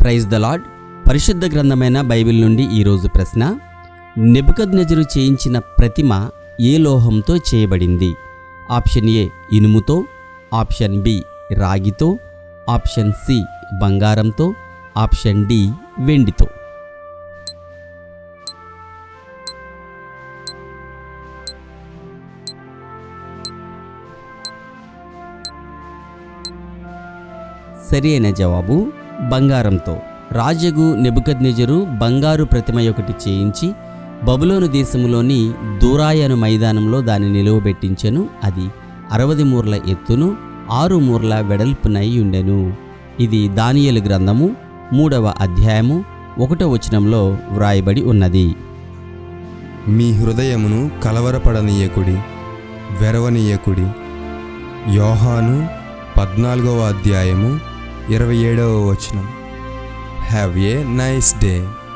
Praise the lord పరిశుద్ధ గ్రంథమైన Bible నుండి ఈరోజు ప్రశ్న నెబుకద్నెజరు చేయించిన ప్రతిమ ఏ లోహంతో చేయబడింది? ఆప్షన్ ఏ ఇనుముతో ఆప్షన్ బి రాగితో ఆప్షన్ సి బంగారంతో ఆప్షన్ డి వెండితో. సరి అయిన జవాబు బంగారంతో. రాజగు నెబుకద్నెజరు బంగారు ప్రతిమ ఒకటి చేయించి బబులోను దేశములోని దూరాయను మైదానంలో దాన్ని నిలువబెట్టించెను అది అరవది మూర్ల ఎత్తును ఆరు మూర్ల వెడల్పునై ఉండెను. ఇది దానియలు గ్రంథము మూడవ అధ్యాయము ఒకటో వచనంలో వ్రాయబడి ఉన్నది. మీ హృదయమును కలవరపడనీయకుడి వెరవనీయకుడి యోహాను పద్నాలుగవ అధ్యాయము ఇరవై ఏడవ వచనం. Have a nice day